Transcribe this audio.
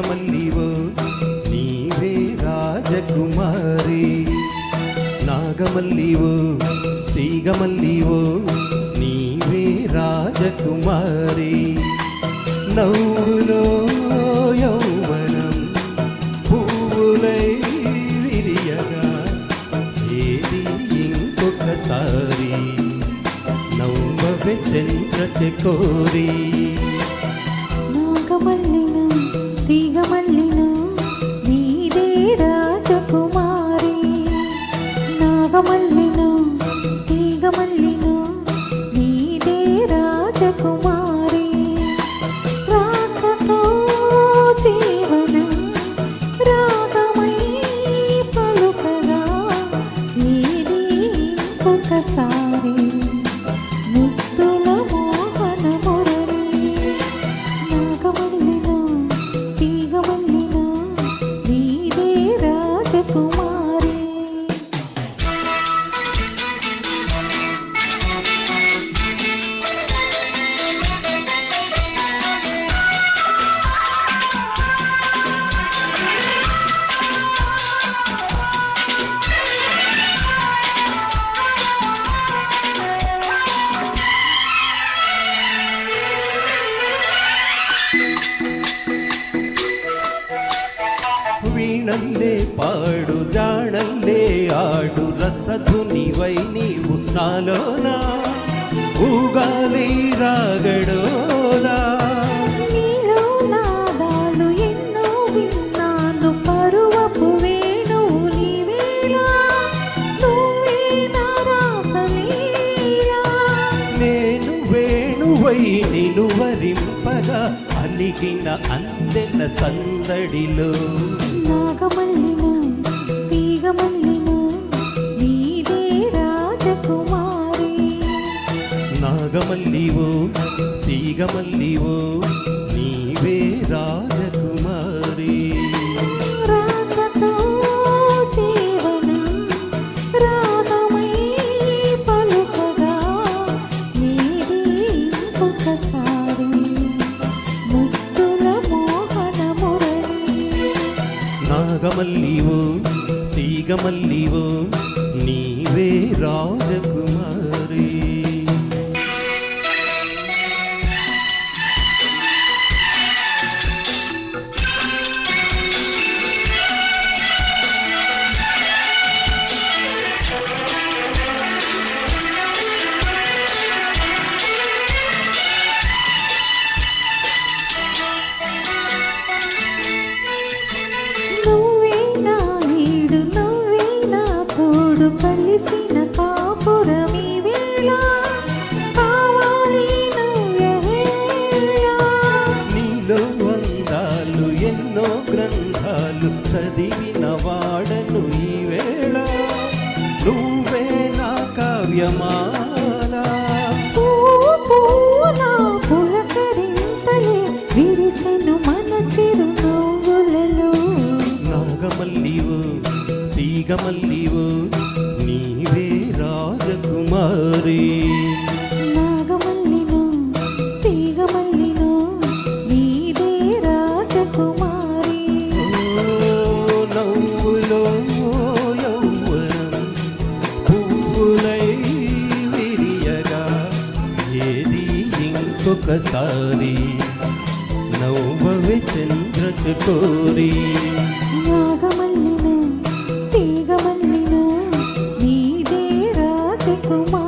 నాగమల్లివు నీవే రాజకుమారి. నాగమల్లివో తీగమల్లివో నీవే రాజకుమారి. నవ్వులో యౌవనం పువ్వులై విరియగా ఏది ఇంకొకసారి. నవ్వవే చంద్రచకోరీ. నాగమల్లిన తీగమల్లిన వీణల్లే పాడు జాణల్లే ఆడు రసధునివై నీవు నాలోనా ఊగాలి రాగడోలా నిను వరింపగా అలిగిన అందెల సందడిలో. నాగమల్లిన తీగమల్లిన నీదే రాజకుమారి. నాగమల్లివో తీగమల్లివో నీవే నాగమల్లివో తీగమల్లివో నీవే రాజకుమార్. గ్రంథాలు చదివిన వాడను ఈ వేళ. నువ్వే నా కావ్యమాల. విరిసెను మన చిరునవ్వులలో. నాగమల్లివు తీగమల్లివు నీవే రాజకుమారి. ఇంకొకసారి నవ్వవి చంద్రకు కోరి నాగమల్లిన తీగమల్లిన నీదే రాజకుమారి.